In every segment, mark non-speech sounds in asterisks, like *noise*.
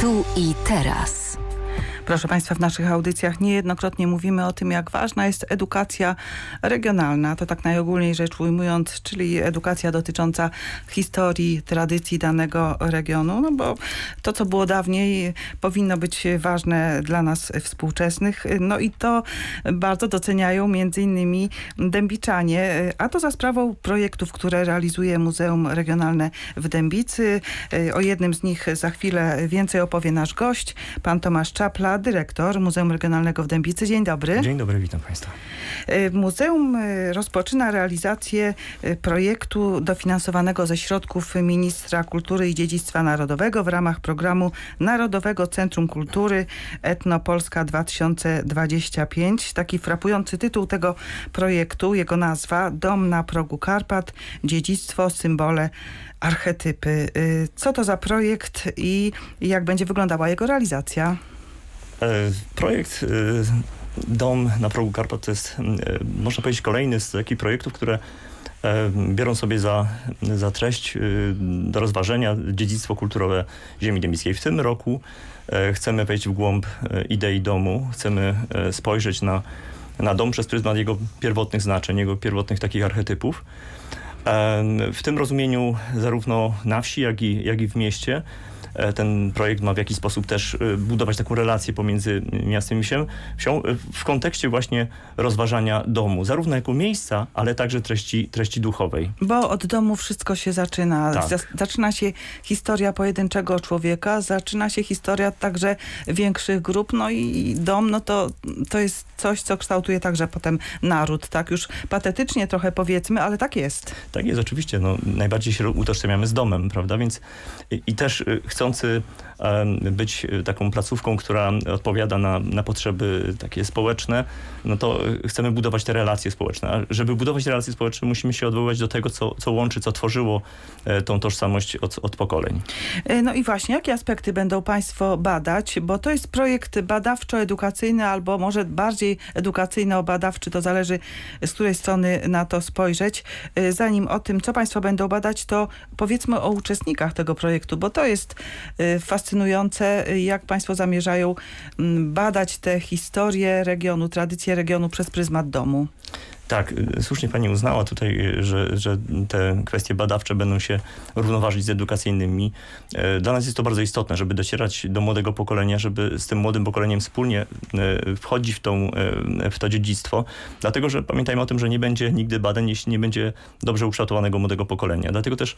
Tu i teraz. Proszę Państwa, w naszych audycjach niejednokrotnie mówimy o tym, jak ważna jest edukacja regionalna. To tak najogólniej rzecz ujmując, czyli edukacja dotycząca historii, tradycji danego regionu, no bo to, co było dawniej, powinno być ważne dla nas współczesnych. No i to bardzo doceniają między innymi Dębiczanie, a to za sprawą projektów, które realizuje Muzeum Regionalne w Dębicy. O jednym z nich za chwilę więcej opowie nasz gość, pan Tomasz Czapla, dyrektor Muzeum Regionalnego w Dębicy. Dzień dobry. Dzień dobry, witam Państwa. Y, Muzeum y, rozpoczyna realizację y, projektu dofinansowanego ze środków Ministra Kultury i Dziedzictwa Narodowego w ramach programu Narodowego Centrum Kultury Etnopolska 2025. Taki frapujący tytuł tego projektu, jego nazwa Dom na progu Karpat, dziedzictwo, symbole, archetypy. Co to za projekt i jak będzie wyglądała jego realizacja? E, projekt e, Dom na progu Karpat to jest, e, można powiedzieć, kolejny z takich projektów, które biorą sobie za, za treść do rozważenia dziedzictwo kulturowe ziemi dębickiej. W tym roku chcemy wejść w głąb idei domu, chcemy spojrzeć na, na dom przez pryzmat jego pierwotnych znaczeń, jego pierwotnych takich archetypów. W tym rozumieniu zarówno na wsi, jak i, jak i w mieście ten projekt ma w jakiś sposób też e, budować taką relację pomiędzy miastem i wsią, wsią e, w kontekście właśnie rozważania domu, zarówno jako miejsca, ale także treści, treści duchowej. Bo od domu wszystko się zaczyna. Tak. Zaczyna się historia pojedynczego człowieka, zaczyna się historia także większych grup, no i dom, no to, to jest coś, co kształtuje także potem naród, tak? Już patetycznie trochę powiedzmy, ale tak jest. Tak jest, oczywiście. No, najbardziej się utożsamiamy z domem, prawda? Więc i, i też chcą chcący być taką placówką, która odpowiada na, na potrzeby takie społeczne, no to chcemy budować te relacje społeczne. A żeby budować relacje społeczne, musimy się odwoływać do tego, co, co łączy, co tworzyło e, tą tożsamość od, od pokoleń. E, no i właśnie, jakie aspekty będą Państwo badać? Bo to jest projekt badawczo-edukacyjny albo może bardziej edukacyjno-badawczy, to zależy z której strony na to spojrzeć. E, zanim o tym, co Państwo będą badać, to powiedzmy o uczestnikach tego projektu, bo to jest fascynujące fascynujące, jak Państwo zamierzają mm, badać te historie regionu, tradycje regionu przez pryzmat domu. Tak, y, słusznie pani uznała tutaj, y, że, że te kwestie badawcze będą się równoważyć z edukacyjnymi. Y, dla nas jest to bardzo istotne, żeby docierać do młodego pokolenia, żeby z tym młodym pokoleniem wspólnie wchodzić w, tą, w to dziedzictwo. Dlatego, że pamiętajmy o tym, że nie będzie nigdy badań, jeśli nie będzie dobrze ukształtowanego młodego pokolenia. Dlatego też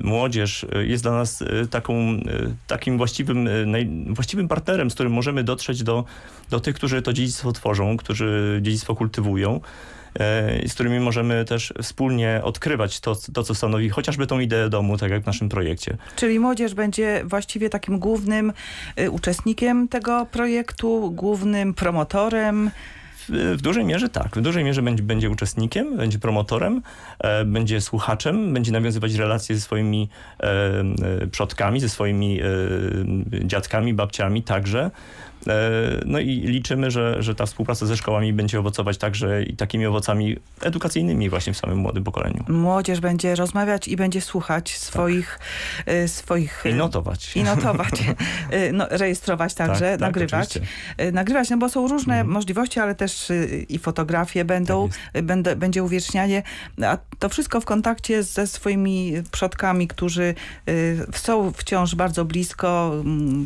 młodzież jest dla nas taką, takim właściwym, właściwym partnerem, z którym możemy dotrzeć do, do tych, którzy to dziedzictwo tworzą, którzy dziedzictwo kultywują. E, z którymi możemy też wspólnie odkrywać to, to, co stanowi chociażby tą ideę domu, tak jak w naszym projekcie. Czyli młodzież będzie właściwie takim głównym y, uczestnikiem tego projektu, głównym promotorem? W, dużej mierze tak. W dużej mierze będzie, będzie uczestnikiem, będzie promotorem, e, będzie słuchaczem, będzie nawiązywać relacje ze swoimi e, e przodkami, ze swoimi e, dziadkami, babciami także. E, no i liczymy, że, że ta współpraca ze szkołami będzie owocować także i takimi owocami edukacyjnymi właśnie w samym młodym pokoleniu. Młodzież będzie rozmawiać i będzie słuchać swoich... Tak. swoich I notować. I notować. *laughs* no, rejestrować także, tak, tak, nagrywać. Oczywiście. Nagrywać, no bo są różne mhm. możliwości, ale też i fotografie będą, tak będą, będzie uwiecznianie, a to wszystko w kontakcie ze swoimi przodkami, którzy są wciąż bardzo blisko,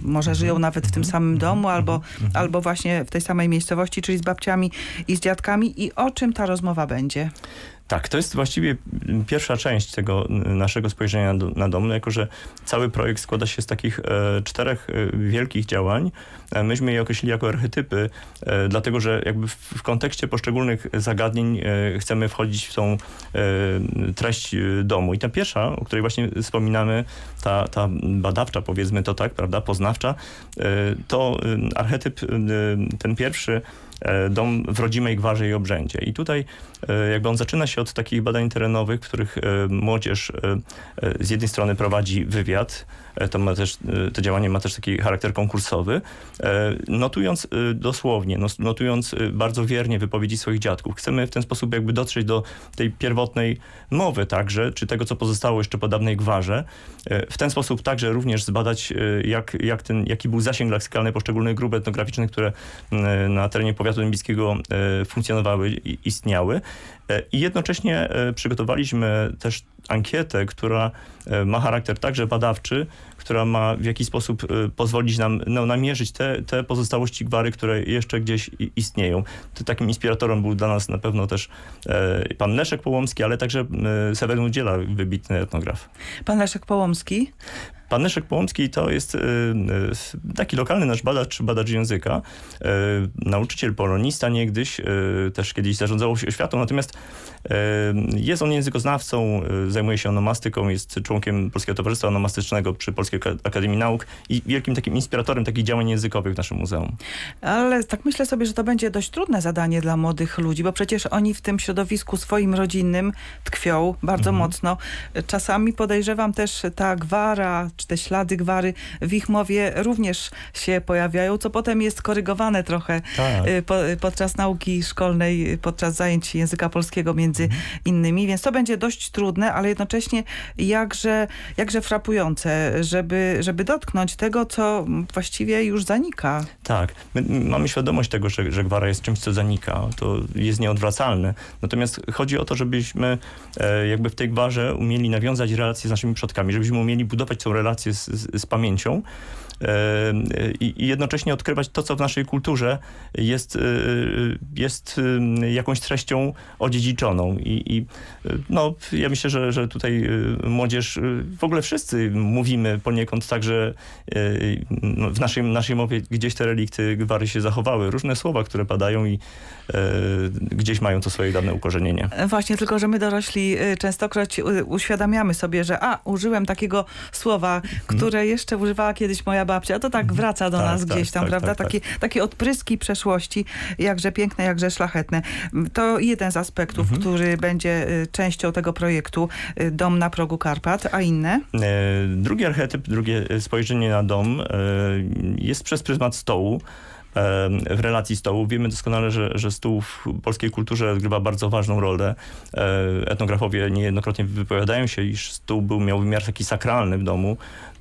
może mhm. żyją nawet w tym mhm. samym domu, albo albo, mhm. albo właśnie w tej samej miejscowości, czyli z babciami i z dziadkami i o czym ta rozmowa będzie? Tak, to jest właściwie pierwsza część tego naszego spojrzenia na, na dom, no jako że cały projekt składa się z takich e, czterech e, wielkich działań. E, myśmy je określili jako archetypy, e, dlatego że jakby w, w, kontekście poszczególnych zagadnień e, chcemy wchodzić w tą e, treść domu. I ta pierwsza, o której właśnie wspominamy, ta, ta badawcza powiedzmy to tak, prawda, poznawcza, to archetyp ten pierwszy dom w rodzimej gwarze i obrzędzie. I tutaj e, jakby on zaczyna się od takich badań terenowych, w których e, młodzież e, e, z jednej strony prowadzi wywiad, e, to, ma też, e, to działanie ma też taki charakter konkursowy, e, notując e, dosłownie, notując e, bardzo wiernie wypowiedzi swoich dziadków. Chcemy w ten sposób jakby dotrzeć do tej pierwotnej mowy także, czy tego, co pozostało jeszcze po dawnej gwarze. E, W ten sposób także również zbadać, e, jak, jak ten, jaki był zasięg leksykalny poszczególnych grup etnograficznych, które e, na terenie powiatu dębickiego e, funkcjonowały istniały. E, I jednocześnie e, przygotowaliśmy też ankietę, która e, ma charakter także badawczy, która ma w jakiś sposób pozwolić nam no, namierzyć te, te pozostałości gwary, które jeszcze gdzieś istnieją. To takim inspiratorem był dla nas na pewno też pan Leszek Połomski, ale także Seweryn Udziela, wybitny etnograf. Pan Leszek Połomski. Pan Leszek Połomski to jest taki lokalny nasz badacz, badacz języka, nauczyciel polonista niegdyś, też kiedyś zarządzał oświatą, natomiast jest on językoznawcą, e, zajmuje się onomastyką, jest członkiem Polskiego Towarzystwa Onomastycznego przy Polskiej Ak- Akademii Nauk i wielkim takim inspiratorem takich działań językowych w naszym muzeum. Ale tak myślę sobie, że to będzie dość trudne zadanie dla młodych ludzi, bo przecież oni w tym środowisku swoim rodzinnym tkwią bardzo Mhm. mocno. Czasami podejrzewam też ta gwara, czy te ślady gwary w ich mowie również się pojawiają, co potem jest korygowane trochę Tak. y, po, y, podczas nauki szkolnej, y, podczas zajęć języka polskiego między Mhm. innymi, więc to będzie dość trudne, ale jednocześnie jakże, jakże frapujące, żeby, żeby dotknąć tego, co właściwie już zanika. Tak, my mamy świadomość tego, że, że gwara jest czymś, co zanika, to jest nieodwracalne. Natomiast chodzi o to, żebyśmy e, jakby w tej gwarze umieli nawiązać relacje z naszymi przodkami, żebyśmy umieli budować tą relację z, z, z pamięcią e, i, jednocześnie odkrywać to, co w naszej kulturze jest, e, jest jakąś treścią odziedziczoną. I, i no, ja myślę, że, że tutaj e, młodzież, e, w ogóle wszyscy mówimy poniekąd także e, no, w naszej, naszej mowie gdzieś te relikty gwary się zachowały. Różne słowa, które padają i gdzieś mają to swoje dawne ukorzenienie. Właśnie, tylko że my dorośli y, częstokroć y, uświadamiamy sobie, że a, użyłem takiego słowa, które jeszcze używała kiedyś moja babcia, to tak wraca do Mhm. Tak, nas tak, gdzieś tam, tak, prawda? tak, tak. takie, takie odpryski przeszłości, jakże piękne, jakże szlachetne. To jeden z aspektów, Mhm. który będzie y, częścią tego projektu y, Dom na progu Karpat, a inne? E, Drugi archetyp, drugie spojrzenie na dom jest przez pryzmat stołu. W relacji stołu wiemy doskonale, że, że stół w polskiej kulturze odgrywa bardzo ważną rolę. E, Etnografowie niejednokrotnie wypowiadają się, iż stół był, miał wymiar taki sakralny w domu,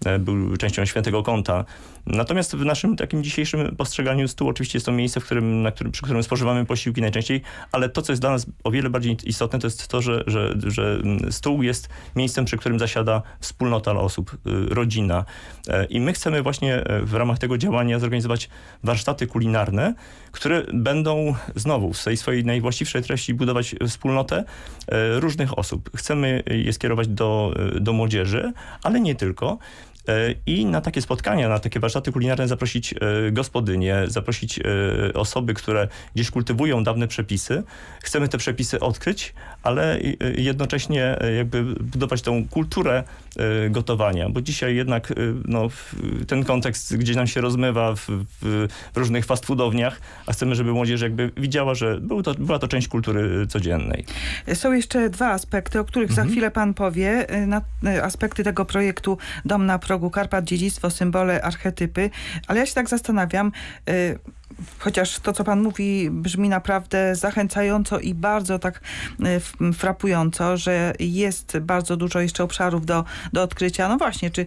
e, był częścią świętego kąta. Natomiast w naszym takim dzisiejszym postrzeganiu stół oczywiście jest to miejsce, w którym, na którym, przy którym spożywamy posiłki najczęściej, ale to, co jest dla nas o wiele bardziej istotne, to jest to, że, że, że stół jest miejscem, przy którym zasiada wspólnota osób, y, rodzina. E, I my chcemy właśnie w ramach tego działania zorganizować warsztaty kulinarne, które będą znowu w tej swojej najwłaściwszej treści budować wspólnotę e, różnych osób. Chcemy je skierować do, e, do młodzieży, ale nie tylko. E, I na takie spotkania, na takie warsztaty kulinarne zaprosić gospodynie, zaprosić osoby, które gdzieś kultywują dawne przepisy. Chcemy te przepisy odkryć, ale jednocześnie jakby budować tą kulturę gotowania, bo dzisiaj jednak e, no, ten kontekst gdzieś nam się rozmywa w, w, różnych fast foodowniach, a chcemy, żeby młodzież jakby widziała, że był to, była to część kultury codziennej. Są jeszcze dwa aspekty, o których za chwilę pan powie. Y, Na, y, aspekty tego projektu Dom na progu Karpat, dziedzictwo, symbole, archetypy. Ale ja się tak zastanawiam, y, chociaż to, co pan mówi, brzmi naprawdę zachęcająco i bardzo tak f- frapująco, że jest bardzo dużo jeszcze obszarów do, do odkrycia. No właśnie, czy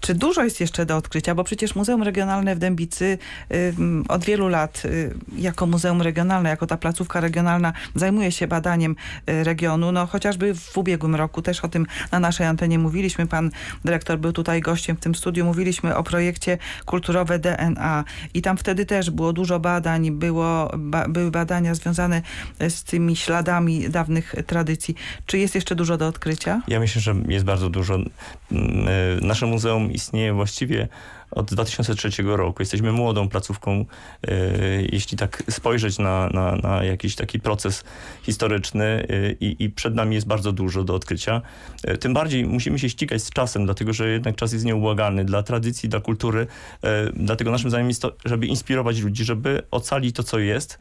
czy dużo jest jeszcze do odkrycia? Bo przecież Muzeum Regionalne w Dębicy y, od wielu lat y, jako Muzeum Regionalne, jako ta placówka regionalna zajmuje się badaniem y, regionu. No chociażby w ubiegłym roku też o tym na naszej antenie mówiliśmy. Pan dyrektor był tutaj gościem w tym studiu. Mówiliśmy o projekcie Kulturowe DNA i tam wtedy też było dużo badań, było, ba, były badania związane z tymi śladami dawnych tradycji. Czy jest jeszcze dużo do odkrycia? Ja myślę, że jest bardzo dużo. Mm, e, Nasze muzeum istnieje właściwie od 2003 roku. Jesteśmy młodą placówką, e, jeśli tak spojrzeć na, na, na jakiś taki proces historyczny e, i, i przed nami jest bardzo dużo do odkrycia. E, Tym bardziej musimy się ścigać z czasem, dlatego że jednak czas jest nieubłagany dla tradycji, dla kultury. Dlatego naszym zadaniem jest to, żeby inspirować ludzi, żeby ocalić to, co jest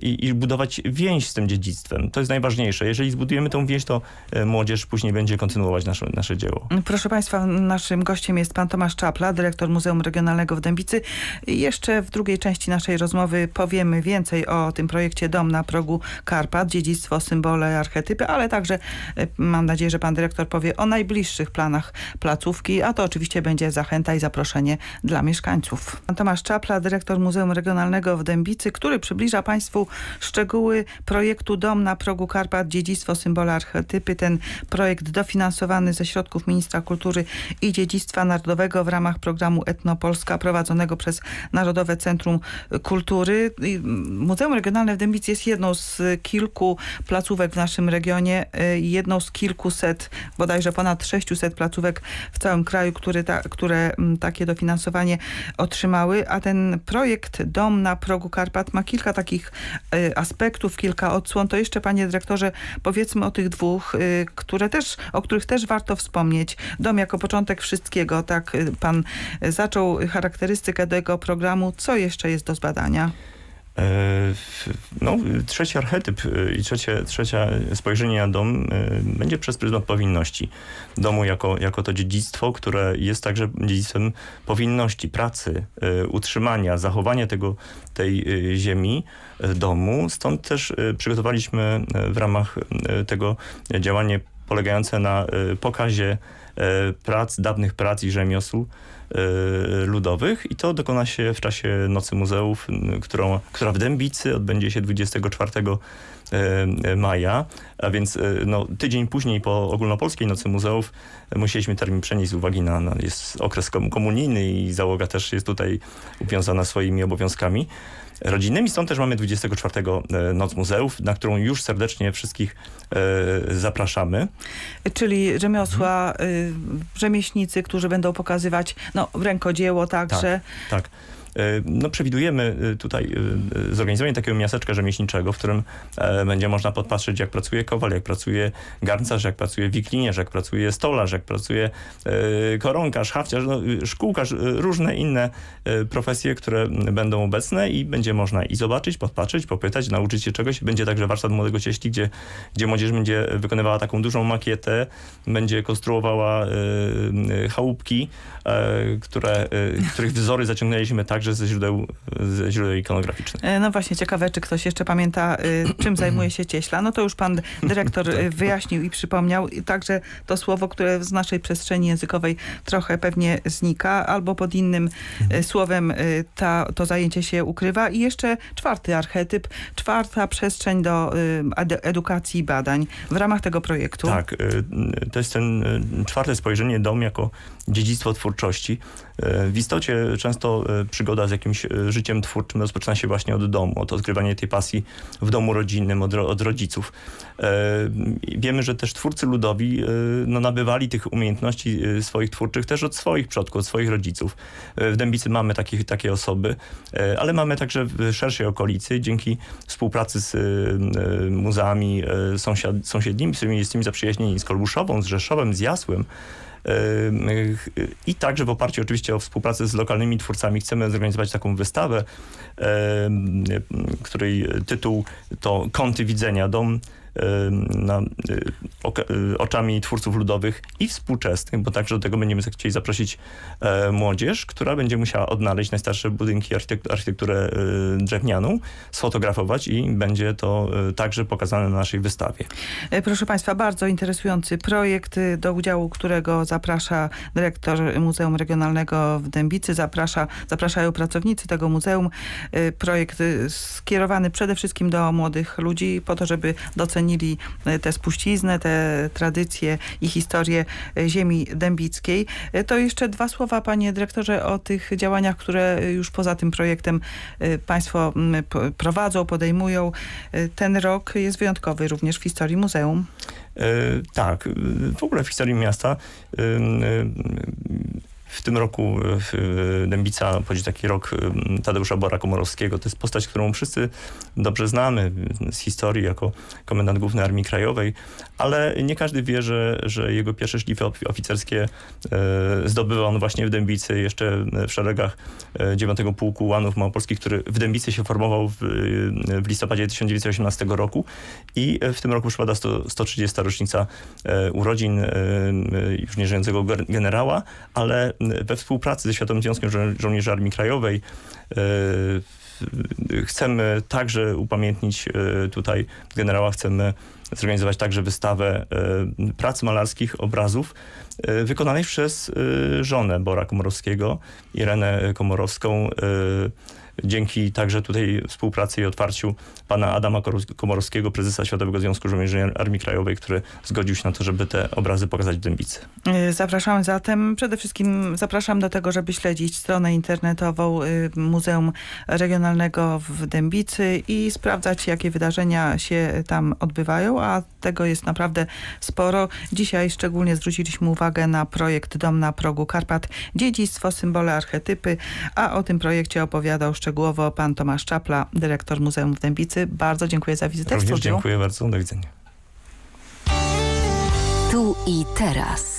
i, i budować więź z tym dziedzictwem. To jest najważniejsze. Jeżeli zbudujemy tą więź, to młodzież później będzie kontynuować nasze, nasze dzieło. Proszę Państwa, naszym gościem jest pan Tomasz Czapla, dyrektor Muzeum Regionalnego w Dębicy. Jeszcze w drugiej części naszej rozmowy powiemy więcej o tym projekcie Dom na progu Karpat, dziedzictwo, symbole, archetypy, ale także e, mam nadzieję, że pan dyrektor powie o najbliższych planach placówki, a to oczywiście będzie zachęta i zaproszenie dla mieszkańców. Pan Tomasz Czapla, dyrektor Muzeum Regionalnego w Dębicy, który przybliża Państwu szczegóły projektu Dom na progu Karpat, dziedzictwo, symbole, archetypy. Ten projekt dofinansowany ze środków Ministra Kultury i Dziedzictwa Narodowego w ramach programu Etnopolska prowadzonego przez Narodowe Centrum Kultury. Muzeum Regionalne w Dębicy jest jedną z kilku placówek w naszym regionie, y, jedną z kilkuset, bodajże ponad 600 placówek w całym kraju, które, ta, które takie dofinansowanie otrzymały, a ten projekt Dom na progu Karpat ma kilka takich y, aspektów, kilka odsłon. To jeszcze, panie dyrektorze, powiedzmy o tych dwóch, y, które też, o których też warto wspomnieć. Dom jako początek wszystkiego, tak pan zaczął charakterystykę tego programu. Co jeszcze jest do zbadania? E, No, trzeci archetyp e, i trzecie, trzecie spojrzenie na dom e, będzie przez pryzmat powinności. Domu jako, jako to dziedzictwo, które jest także dziedzictwem powinności, pracy, utrzymania, zachowania tego, tej ziemi, domu. Stąd też przygotowaliśmy w ramach tego działanie polegające na pokazie prac, dawnych prac i rzemiosł ludowych i to dokona się w czasie Nocy Muzeów, którą, która w Dębicy odbędzie się 24 e, maja, a więc e, no, tydzień później po ogólnopolskiej Nocy Muzeów musieliśmy termin przenieść z uwagi na, na jest okres kom- komunijny i załoga też jest tutaj uwiązana swoimi obowiązkami rodzinnymi. Stąd też mamy 24 e, Noc Muzeów, na którą już serdecznie wszystkich e, zapraszamy. Czyli rzemiosła, y, rzemieślnicy, którzy będą pokazywać no, rękodzieło także. Tak. E, No, przewidujemy e, tutaj e, zorganizowanie takiego miasteczka rzemieślniczego, w którym e, będzie można podpatrzeć, jak pracuje kowal, jak pracuje garncarz, jak pracuje wiklinierz, jak pracuje stolarz, jak pracuje e, koronkarz, hafciarz, no, e, szkółkarz, e, różne inne e, profesje, które będą obecne i będzie można i zobaczyć, podpatrzeć, popytać, nauczyć się czegoś. Będzie także warsztat młodego cieśli, gdzie, gdzie młodzież będzie wykonywała taką dużą makietę, będzie konstruowała e, e, chałupki, e, które, e, których wzory zaciągnęliśmy także ze źródeł, ze źródeł ikonograficznych. E, No właśnie, ciekawe, czy ktoś jeszcze pamięta, y, czym *clears throat* zajmuje się cieśla. No to już pan dyrektor *clears throat* y, wyjaśnił i przypomniał. I także to słowo, które z naszej przestrzeni językowej trochę pewnie znika, albo pod innym y, słowem y, ta, to zajęcie się ukrywa. I jeszcze czwarty archetyp, czwarta przestrzeń do ed- edukacji i badań w ramach tego projektu. Tak, to jest ten czwarte spojrzenie dom jako dziedzictwo twórczości. W istocie często y, przygoda z jakimś y, życiem twórczym rozpoczyna się właśnie od domu, od odkrywania tej pasji w domu rodzinnym, od, od rodziców. Y, Wiemy, że też twórcy ludowi no, nabywali tych umiejętności swoich twórczych też od swoich przodków, od swoich rodziców. W Dębicy mamy takich, takie osoby, ale mamy także w szerszej okolicy, dzięki współpracy z muzeami sąsiad, sąsiednimi, z którymi jesteśmy zaprzyjaźnieni, z Kolbuszową, z Rzeszowem, z Jasłem. I także w oparciu oczywiście o współpracę z lokalnymi twórcami chcemy zorganizować taką wystawę, której tytuł to Kąty Widzenia, dom na, y, oka- y, oczami twórców ludowych i współczesnych, bo także do tego będziemy chcieli zaprosić e, młodzież, która będzie musiała odnaleźć najstarsze budynki, architek- architekturę y, drewnianą, sfotografować i będzie to y, także pokazane na naszej wystawie. E, Proszę Państwa, bardzo interesujący projekt, y, do udziału którego zaprasza dyrektor Muzeum Regionalnego w Dębicy, zaprasza, zapraszają pracownicy tego muzeum. Y, Projekt y, skierowany przede wszystkim do młodych ludzi, po to, żeby docenili y, tę spuściznę, te tradycje i historię y, ziemi dębickiej. Y, To jeszcze dwa słowa, panie dyrektorze, o tych działaniach, które już poza tym projektem państwo prowadzą, podejmują. Ten rok jest wyjątkowy również w historii muzeum. E, tak, w ogóle w historii miasta tym roku w, w Dębica obchodzi taki rok y, Tadeusza Bora Komorowskiego. To jest postać, którą wszyscy dobrze znamy z historii jako komendant główny Armii Krajowej, ale nie każdy wie, że, że jego pierwsze szlify ofi- oficerskie e, zdobywał on właśnie w Dębicy, jeszcze w szeregach e, 9 Pułku Łanów Małopolskich, który w Dębicy się formował w, w listopadzie 1918 roku i w tym roku przypada 100, 130. rocznica e, urodzin e, już nieżyjącego generała, ale we współpracy ze Światowym Związkiem Żo- Żołnierzy Armii Krajowej e, chcemy także upamiętnić e, tutaj generała, chcemy zorganizować także wystawę e, prac malarskich, obrazów e, wykonanych przez e, żonę Bora Komorowskiego, Irenę Komorowską. Dzięki także tutaj współpracy i otwarciu pana Adama Komorowskiego, prezesa Światowego Związku Żołnierzy Armii Krajowej, który zgodził się na to, żeby te obrazy pokazać w Dębicy. Zapraszamy zatem, przede wszystkim zapraszam do tego, żeby śledzić stronę internetową Muzeum Regionalnego w Dębicy i sprawdzać, jakie wydarzenia się tam odbywają, a tego jest naprawdę sporo. Dzisiaj szczególnie zwróciliśmy uwagę na projekt Dom na progu Karpat, dziedzictwo, symbole, archetypy, a o tym projekcie opowiadał szczegółowo pan Tomasz Czapla, dyrektor Muzeum w Dębicy. Bardzo dziękuję za wizytę w Również dziękuję bardzo. Do widzenia. Tu i teraz.